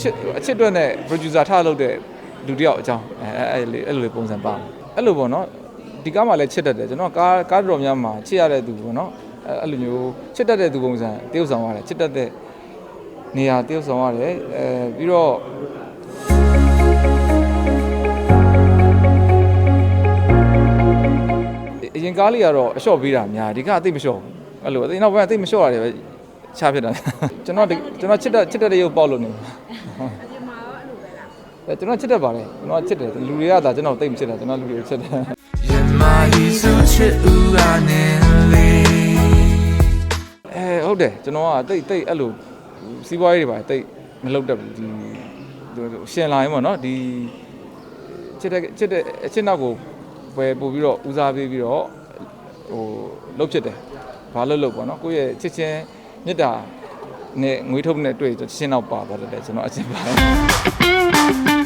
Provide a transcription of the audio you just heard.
ချစ်အချစ်အတွက်နဲ့ producer ထားလုပ်တဲ့လူတစ်ယောက်အကြောင်းအဲအဲအဲ့လိုအဲ့လိုလေးပုံစံပါအဲ့လိုပေါ့နော်ဒီကားမှလည်းချစ်တတ်တယ်ကျွန်တော်ကားကားတော်များမှာချစ်ရတဲ့သူပေါ့နော်အဲအဲ့လိုမျိုးချစ်တတ်တဲ့သူပုံစံတရုပ်ဆောင်ရတယ်ချစ်တတ်တဲ့နေရာတရုပ်ဆောင်ရတယ်အဲပြီးတော့အရင်ကားလေးကတော့အလျှော့ပေးတာများဒီကအသိမလျှော့ဘူးအဲ့လိုအသိနောက်ပိုင်းအသိမလျှော့ရတယ်ပဲချဖြစ်တာကျွန်တော်ဒီကျွန်တော်ချစ်တဲ့ချစ်တဲ့ရုပ်ပေါက်လို့နေ အပြင်မှာရောအဲ့လိုပဲလားအဲကျွန်တော်ချစ်တတ်ပါတယ်ကျွန်တော်ချစ်တယ်လူတွေကဒါကျွန်တော်တိတ်မချစ်တာကျွန်တော်လူတွေကိုချစ်တယ်အဲဟုတ်တယ်ကျွန်တော်ကတိတ်တိတ်အဲ့လိုစီးပွားရေးတွေပါတိတ်မလုပ်တတ်ဘူးဒီရှင်လာရင်ပေါ့နော်ဒီချစ်တဲ့ချစ်တဲ့အချစ်နောက်ကိုပဲပို့ပြီးတော့ဦးစားပေးပြီးတော့ဟိုလှုပ်ဖြစ်တယ်ဘာလို့လှုပ်ပေါ့နော်ကိုယ့်ရဲ့ချစ်ချင်းမေတ္တာ နဲ့ငွေထုတ်နဲ့တွေ့ချင်းတော့ပါသွားတယ်ကျွန်တော်အချင်းပါ